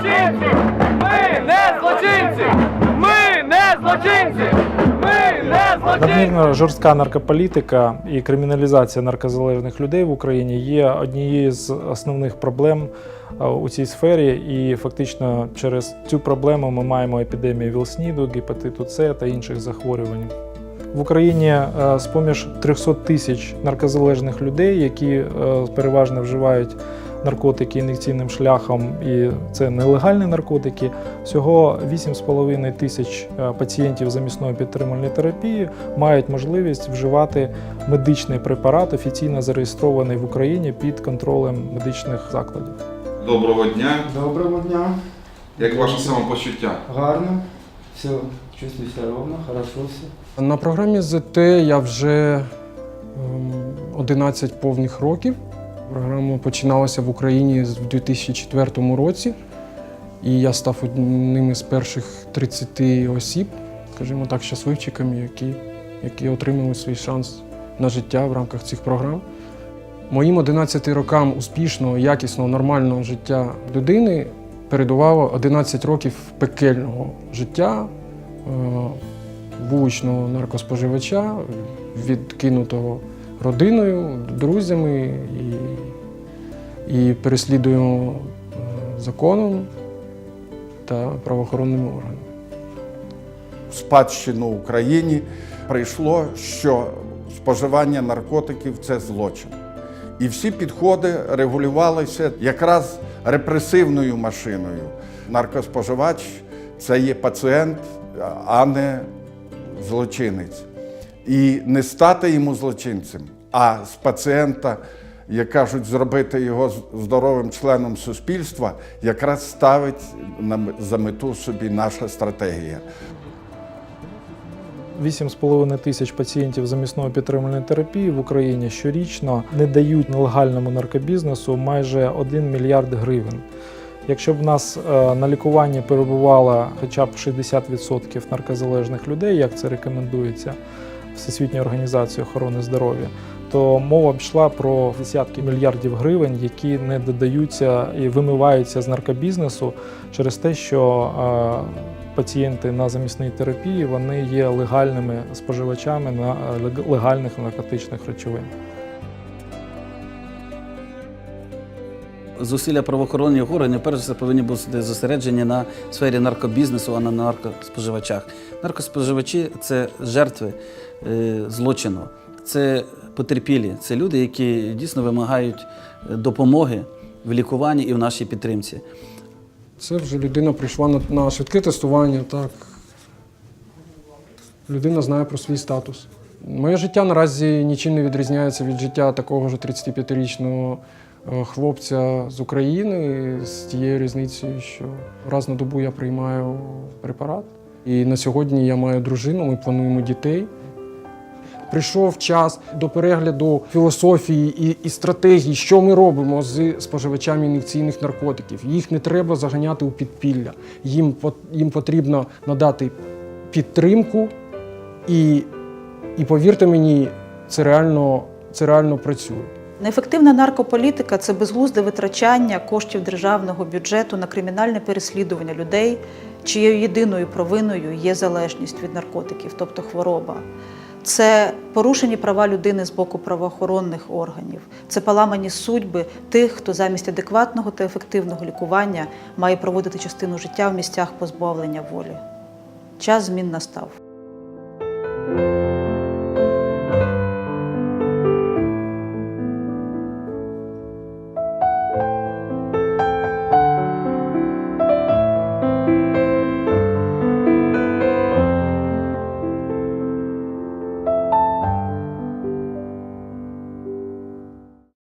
злочинці! Ми не злочинці! Ми не злочинці! Ми не злочинці! Жорстка наркополітика і криміналізація наркозалежних людей в Україні є однією з основних проблем е, у цій сфері. І фактично через цю проблему ми маємо епідемію ВІЛ-СНІДу, гепатиту С та інших захворювань. В Україні е, з поміж 300 тисяч наркозалежних людей, які е, переважно вживають наркотики ін'єкційним шляхом, і це нелегальні наркотики. Всього 8,5 тисяч е, пацієнтів замісної підтримальної терапії мають можливість вживати медичний препарат, офіційно зареєстрований в Україні під контролем медичних закладів. Доброго дня. Доброго дня. Як ваше самопочуття? Гарно. Все, чувствую себя ровно, хорошо все. На програмі ЗТ я вже ем, 11 повних років. Програма починалася в Україні в 2004 році, і я став одним із перших 30 осіб, скажімо так, щасливчиками, які, які отримали свій шанс на життя в рамках цих програм. Моїм 11 рокам успішного, якісного, нормального життя людини передувало 11 років пекельного життя, е, вуличного наркоспоживача, відкинутого родиною, друзями і, і переслідуємо е, законом та правоохоронними органами. в спадщину Україні прийшло, що споживання наркотиків це злочин. І всі підходи регулювалися якраз репресивною машиною. Наркоспоживач це є пацієнт, а не злочинець. І не стати йому злочинцем, а з пацієнта, як кажуть, зробити його здоровим членом суспільства, якраз ставить на за мету собі наша стратегія. 8,5 тисяч пацієнтів замісної підтримальної терапії в Україні щорічно не дають нелегальному наркобізнесу майже 1 мільярд гривень. Якщо б в нас е, на лікуванні перебувало хоча б 60% наркозалежних людей, як це рекомендується Всесвітньою організацією охорони здоров'я, то мова йшла про десятки мільярдів гривень, які не додаються і вимиваються з наркобізнесу через те, що е, пацієнти на замісній терапії вони є легальними споживачами на легальних наркотичних речовин. Зусилля правоохоронних органів перш за все повинні бути зосереджені на сфері наркобізнесу, а не на наркоспоживачах. Наркоспоживачі це жертви е, злочину, це потерпілі, це люди, які дійсно вимагають е, допомоги в лікуванні і в нашій підтримці. Це вже людина прийшла на, на швидке тестування, так. Людина знає про свій статус. Моє життя наразі нічим не відрізняється від життя такого ж 35-річного е, хлопця з України з тією різницею, що раз на добу я приймаю препарат. І на сьогодні я маю дружину, ми плануємо дітей. Прийшов час до перегляду філософії і, і стратегії, що ми робимо з споживачами ін'єкційних наркотиків. Їх не треба заганяти у підпілля. Їм, їм потрібно надати підтримку, і, і повірте мені, це реально, це реально працює. Неефективна наркополітика це безглузде витрачання коштів державного бюджету на кримінальне переслідування людей, чиєю єдиною провиною є залежність від наркотиків, тобто хвороба. Це порушені права людини з боку правоохоронних органів, це поламані судьби тих, хто замість адекватного та ефективного лікування має проводити частину життя в місцях позбавлення волі. Час змін настав.